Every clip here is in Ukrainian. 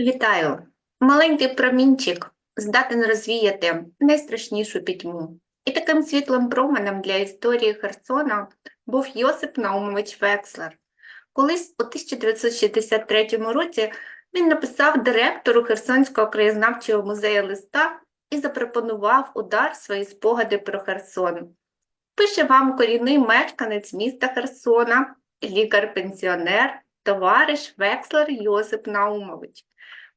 Вітаю! Маленький промінчик здатен розвіяти найстрашнішу пітьму. І таким світлим променем для історії Херсона був Йосип Наумович Векслер. Колись у 1963 році він написав директору Херсонського краєзнавчого музею листа і запропонував удар свої спогади про Херсон. Пише вам корінний мешканець міста Херсона, лікар-пенсіонер, товариш Векслер Йосип Наумович.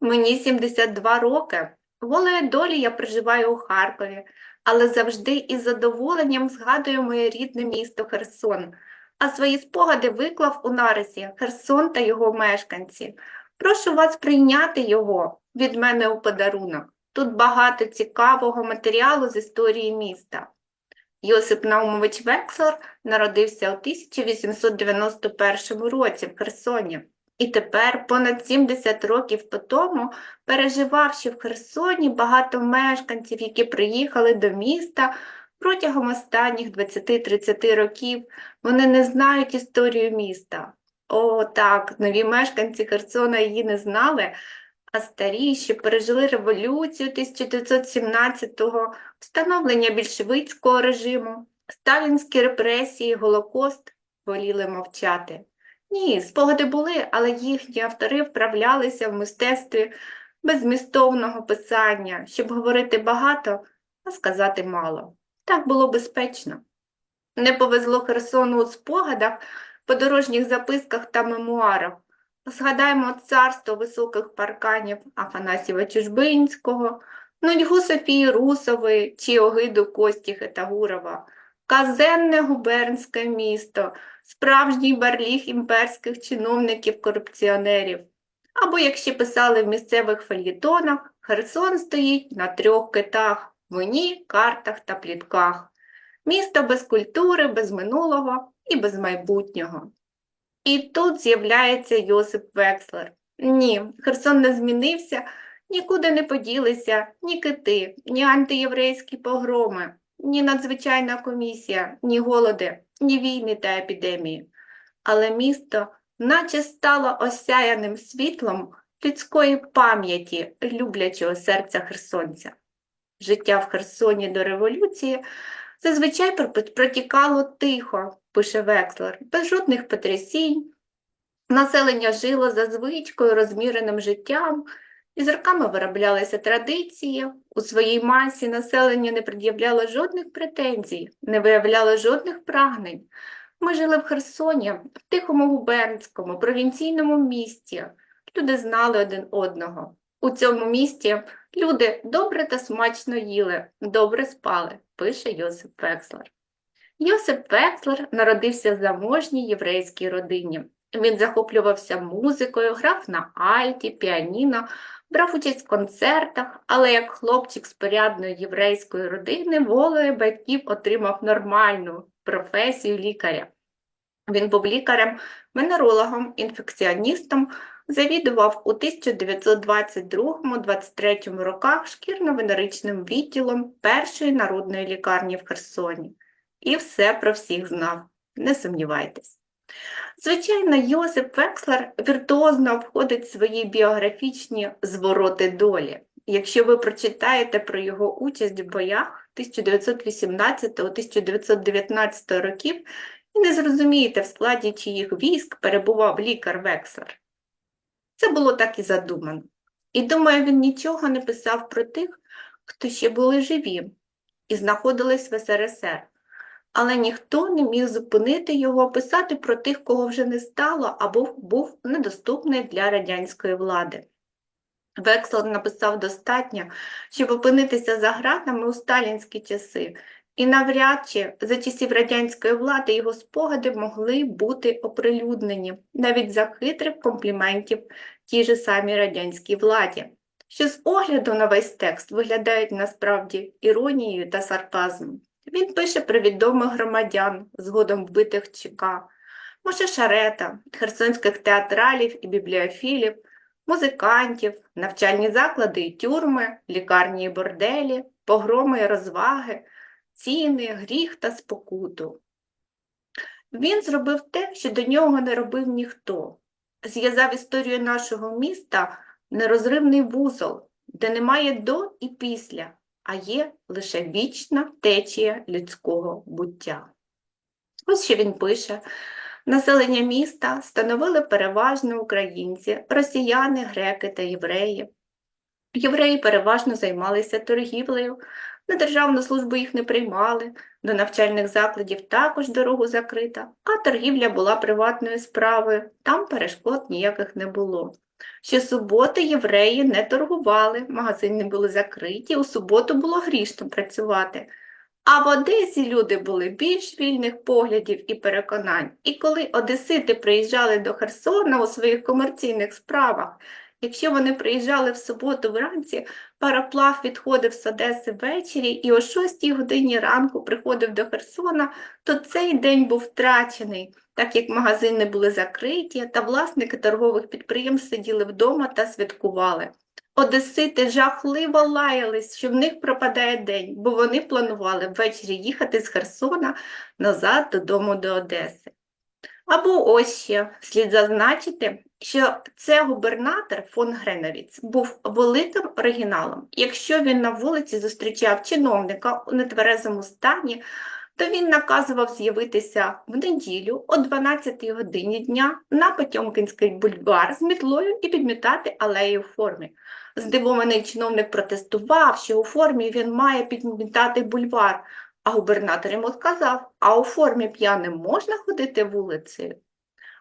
Мені 72 роки. Волею долі я проживаю у Харкові, але завжди із задоволенням згадую моє рідне місто Херсон, а свої спогади виклав у нарисі Херсон та його мешканці. Прошу вас прийняти його від мене у подарунок. Тут багато цікавого матеріалу з історії міста. Йосип Наумович Векслер народився у 1891 році в Херсоні. І тепер, понад 70 років по тому, переживав, що в Херсоні багато мешканців, які приїхали до міста протягом останніх 20-30 років, вони не знають історію міста. О, так, нові мешканці Херсона її не знали, старі, що пережили революцію 1917-го, встановлення більшовицького режиму, сталінські репресії, Голокост, воліли мовчати. Ні, спогади були, але їхні автори вправлялися в мистецтві беззмістовного писання, щоб говорити багато, а сказати мало. Так було безпечно. Не повезло Херсону у спогадах, подорожніх записках та мемуарах. Згадаємо царство високих парканів Афанасіва Чужбинського, нудьгу Софії Русової чи огиду Кості Хетагурова, казенне губернське місто, справжній барліг імперських чиновників-корупціонерів. Або, як ще писали в місцевих фельєтонах, Херсон стоїть на трьох китах – вині, картах та плітках. Місто без культури, без минулого і без майбутнього. І тут з'являється Йосип Векслер. Ні, Херсон не змінився, нікуди не поділися ні кити, ні антиєврейські погроми, ні надзвичайна комісія, ні голоди, ні війни та епідемії. Але місто наче стало осяяним світлом людської пам'яті люблячого серця херсонця. Життя в Херсоні до революції зазвичай протікало тихо, пише Векслер, без жодних потрясінь. Населення жило за звичкою, розміреним життям, і з роками вироблялися традиції. У своїй масі населення не пред'являло жодних претензій, не виявляло жодних прагнень. Ми жили в Херсоні, в тихому губернському, провінційному місті. Люди знали один одного. У цьому місті люди добре та смачно їли, добре спали, пише Йосип Векслер. Йосип Векслер народився в заможній єврейській родині. Він захоплювався музикою, грав на альті, піаніно, брав участь в концертах, але як хлопчик з порядної єврейської родини волею батьків отримав нормальну професію лікаря. Він був лікарем, венерологом, інфекціоністом, завідував у 1922-23 роках шкірно-венеричним відділом першої народної лікарні в Херсоні. І все про всіх знав, не сумнівайтесь. Звичайно, Йосип Векслер віртуозно обходить свої біографічні звороти долі. Якщо ви прочитаєте про його участь в боях 1918-1919 років і не зрозумієте, в складі чиїх військ перебував лікар Векслер. Це було так і задумано. І думаю, він нічого не писав про тих, хто ще були живі і знаходились в СРСР але ніхто не міг зупинити його писати про тих, кого вже не стало або був недоступний для радянської влади. Векслер написав достатньо, щоб опинитися за гратами у сталінські часи, і навряд чи за часів радянської влади його спогади могли бути оприлюднені навіть за хитрих компліментів тій же самій радянській владі, що з огляду на весь текст виглядають насправді іронією та сарказмом. Він пише про відомих громадян, згодом вбитих ЧК, Моше Шарета, херсонських театралів і бібліофілів, музикантів, навчальні заклади і тюрми, лікарні і борделі, погроми і розваги, ціни, гріх та спокуту. Він зробив те, що до нього не робив ніхто. Зв'язав історію нашого міста нерозривний вузол, де немає до і після, а є лише вічна течія людського буття. Ось що він пише. Населення міста становили переважно українці, росіяни, греки та євреї. Євреї переважно займалися торгівлею, на державну службу їх не приймали, до навчальних закладів також дорогу закрита, а торгівля була приватною справою, там перешкод ніяких не було. Щосуботи євреї не торгували, магазини були закриті, у суботу було грішно працювати. А в Одесі люди були більш вільних поглядів і переконань. І коли одесити приїжджали до Херсона у своїх комерційних справах, якщо вони приїжджали в суботу вранці, пароплав відходив з Одеси ввечері і о 6 годині ранку приходив до Херсона, то цей день був втрачений, так як магазини були закриті, та власники торгових підприємств сиділи вдома та святкували. Одесити жахливо лаялись, що в них пропадає день, бо вони планували ввечері їхати з Херсона назад додому до Одеси. Або ось ще слід зазначити, що це губернатор фон Греновіц був великим оригіналом. Якщо він на вулиці зустрічав чиновника у нетверезому стані, то він наказував з'явитися в неділю о 12 годині дня на Потьомкінський бульвар з мітлою і підмітати алеї у формі. Здивований чиновник протестував, що у формі він має підмітати бульвар, а губернатор йому сказав, а у формі п'яним можна ходити вулицею?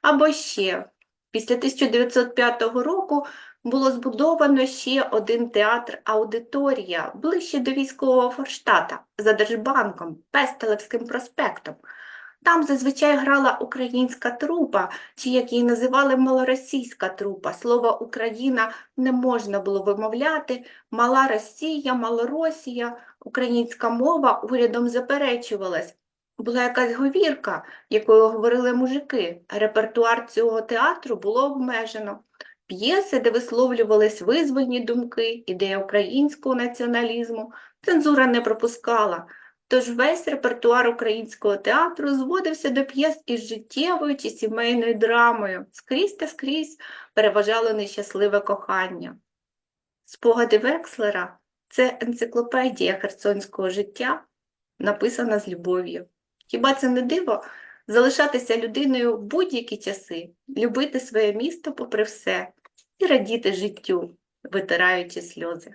Або ще, після 1905 року було збудовано ще один театр-аудиторія ближче до військового форштата за Держбанком, Пестелевським проспектом. Там зазвичай грала українська трупа, чи як її називали малоросійська трупа. Слово Україна не можна було вимовляти. Мала Росія, Малоросія, українська мова урядом заперечувалась. Була якась говірка, якою говорили мужики. Репертуар цього театру було обмежено. П'єси, де висловлювались визвольні думки, ідея українського націоналізму, цензура не пропускала. Тож весь репертуар українського театру зводився до п'єс із життєвою чи сімейною драмою, скрізь та скрізь переважало нещасливе кохання. Спогади Векслера це енциклопедія херсонського життя, написана з любов'ю. Хіба це не диво залишатися людиною в будь-які часи, любити своє місто попри все і радіти життю, витираючи сльози?